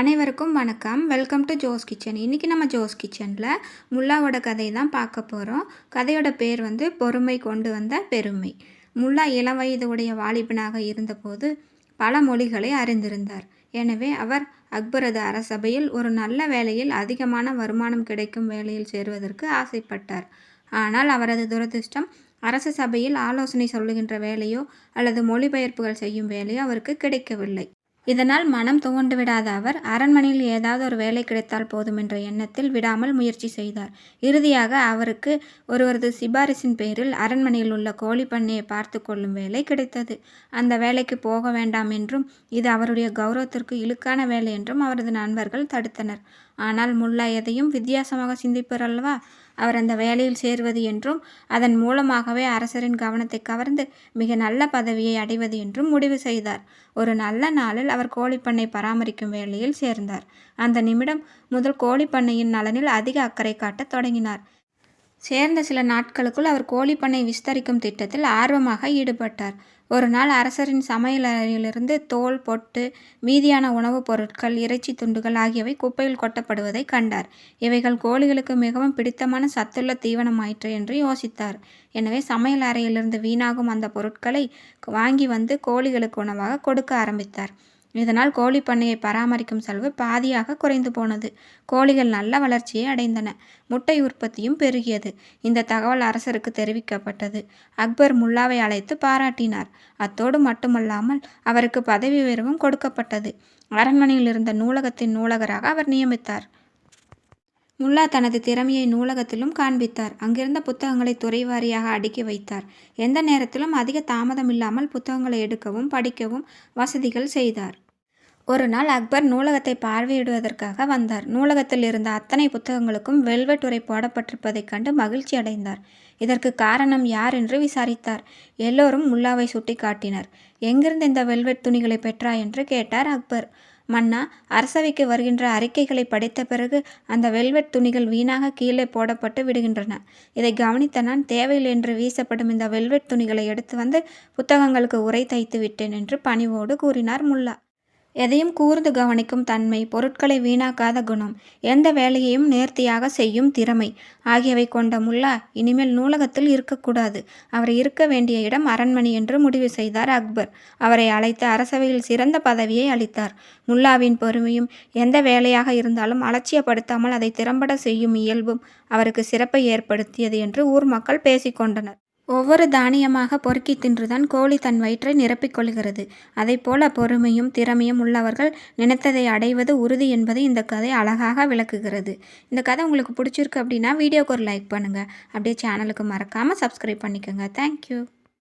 அனைவருக்கும் வணக்கம். Welcome to Jose kitchen இன்றைக்கி நம்ம ஜோஸ் கிச்சனில் முல்லாவோட கதையை தான் பார்க்க போகிறோம் கதையோட பேர் வந்து பொறுமை கொண்டு வந்த பெருமை. முல்லா இளம் வயது உடைய வாலிபனாக இருந்தபோது பல மொழிகளை அறிந்திருந்தார். எனவே அவர் அக்பரது அரசபையில் ஒரு நல்ல வேலையில் அதிகமான வருமானம் கிடைக்கும் வேலையில் சேருவதற்கு ஆசைப்பட்டார். ஆனால் அவரது துரதிர்ஷ்டம் அரச சபையில் ஆலோசனை சொல்லுகின்ற வேலையோ அல்லது மொழிபெயர்ப்புகள் செய்யும் வேலையோ அவருக்கு கிடைக்கவில்லை. இதனால் மனம் துவண்டு விடாத அவர் அரண்மனையில் ஏதாவது ஒரு வேலை கிடைத்தால் போதும் என்ற எண்ணத்தில் விடாமல் முயற்சி செய்தார். இறுதியாக அவருக்கு ஒருவரது சிபாரிசின் பேரில் அரண்மனையில் உள்ள கோழி பண்ணையை பார்த்து கொள்ளும் வேலை கிடைத்தது. அந்த வேலைக்கு போக வேண்டாம் என்றும் இது அவருடைய கௌரவத்திற்கு இழுக்கான வேலை என்றும் அவரது நண்பர்கள் தடுத்தனர். ஆனால் முல்லா எதையும் வித்தியாசமாக சிந்திப்பர் அல்லவா? அவர் அந்த வேலையில் சேர்வது என்றும் அதன் மூலமாகவே அரசரின் கவனத்தை கவர்ந்து மிக நல்ல பதவியை அடைவது என்றும் முடிவு செய்தார். ஒரு நல்ல நாளில் அவர் கோழிப்பண்ணை பராமரிக்கும் வேலையில் சேர்ந்தார். அந்த நிமிடம் முதல் கோழிப்பண்ணையின் நலனில் அதிக அக்கறை காட்டத் தொடங்கினார். சேர்ந்த சில நாட்களுக்குள் அவர் கோழிப்பண்ணை விஸ்தரிக்கும் திட்டத்தில் ஆர்வமாக ஈடுபட்டார். ஒரு நாள் அரசரின் சமையலறையிலிருந்து தோல் பொட்டு மீதியான உணவுப் பொருட்கள் இறைச்சி துண்டுகள் ஆகியவை குப்பையில் கொட்டப்படுவதை கண்டார். இவைகள் கோழிகளுக்கு மிகவும் பிடித்தமான சத்துள்ள தீவனமாயிற்று என்று யோசித்தார். எனவே சமையல் அறையிலிருந்து வீணாகும் அந்த பொருட்களை வாங்கி வந்து கோழிகளுக்கு உணவாக கொடுக்க ஆரம்பித்தார். இதனால் கோழி பண்ணையை பராமரிக்கும் செலவு பாதியாக குறைந்து போனது. கோழிகள் நல்ல வளர்ச்சியை அடைந்தன. முட்டை உற்பத்தியும் பெருகியது. இந்த தகவல் அரசருக்கு தெரிவிக்கப்பட்டது. அக்பர் முல்லாவை அழைத்து பாராட்டினார். அத்தோடு மட்டுமல்லாமல் அவருக்கு பதவி உயர்வும் கொடுக்கப்பட்டது. அரண்மனையில் இருந்த நூலகத்தின் நூலகராக அவர் நியமித்தார். முல்லா தனது திறமையை நூலகத்திலும் காண்பித்தார். அங்கிருந்த புத்தகங்களை துறை வாரியாக அடுக்கி வைத்தார். எந்த நேரத்திலும் அதிக தாமதம் இல்லாமல் புத்தகங்களை எடுக்கவும் படிக்கவும் வசதிகள் செய்தார். ஒரு நாள் அக்பர் நூலகத்தை பார்வையிடுவதற்காக வந்தார். நூலகத்தில் இருந்த அத்தனை புத்தகங்களுக்கும் வெல்வெட் உரை போடப்பட்டிருப்பதைக் கண்டு மகிழ்ச்சி அடைந்தார். இதற்கு காரணம் யார் என்று விசாரித்தார். எல்லோரும் முல்லாவை சுட்டி காட்டினர் எங்கிருந்து இந்த வெல்வெட் துணிகளை பெற்றா என்று கேட்டார் அக்பர். மன்னா அரசவைக்கு வருகின்ற அறிக்கைகளை படித்த பிறகு அந்த வெல்வெட் துணிகள் வீணாக கீழே போடப்பட்டு விடுகின்றன. இதை கவனித்த நான் தேவையில் என்று வீசப்படும் இந்த வெல்வெட் துணிகளை எடுத்து வந்து புத்தகங்களுக்கு உரை தைத்து விட்டேன் என்று பணிவோடு கூறினார் முல்லா. எதையும் கூர்ந்து கவனிக்கும் தன்மை பொருட்களை வீணாக்காத குணம் எந்த வேலையையும் நேர்த்தியாக செய்யும் திறமை ஆகியவை கொண்ட முல்லா இனிமேல் நூலகத்தில் இருக்கக்கூடாது. அவர் இருக்க வேண்டிய இடம் அரண்மனை என்று முடிவு செய்தார் அக்பர். அவரை அழைத்து அரசவையில் சிறந்த பதவியை அளித்தார். முல்லாவின் பொறுமையும் எந்த வேலையாக இருந்தாலும் அலட்சியப்படுத்தாமல் அதை திறம்பட செய்யும் இயல்பும் அவருக்கு சிறப்பை ஏற்படுத்தியது என்று ஊர் மக்கள் பேசிக்கொண்டனர். ஒவ்வொரு தானியமாக பொறுக்கி தின்றுதான் கோழி தன் வயிற்றை நிரப்பிக் கொள்கிறது. போல பொறுமையும் திறமையும் உள்ளவர்கள் நினைத்ததை அடைவது உறுதி என்பதை இந்த கதை அழகாக விளக்குகிறது. இந்த கதை உங்களுக்கு பிடிச்சிருக்கு அப்படின்னா வீடியோக்கு ஒரு லைக் பண்ணுங்கள் அப்படியே சேனலுக்கு மறக்காமல் சப்ஸ்கிரைப் பண்ணிக்கோங்க. தேங்க்யூ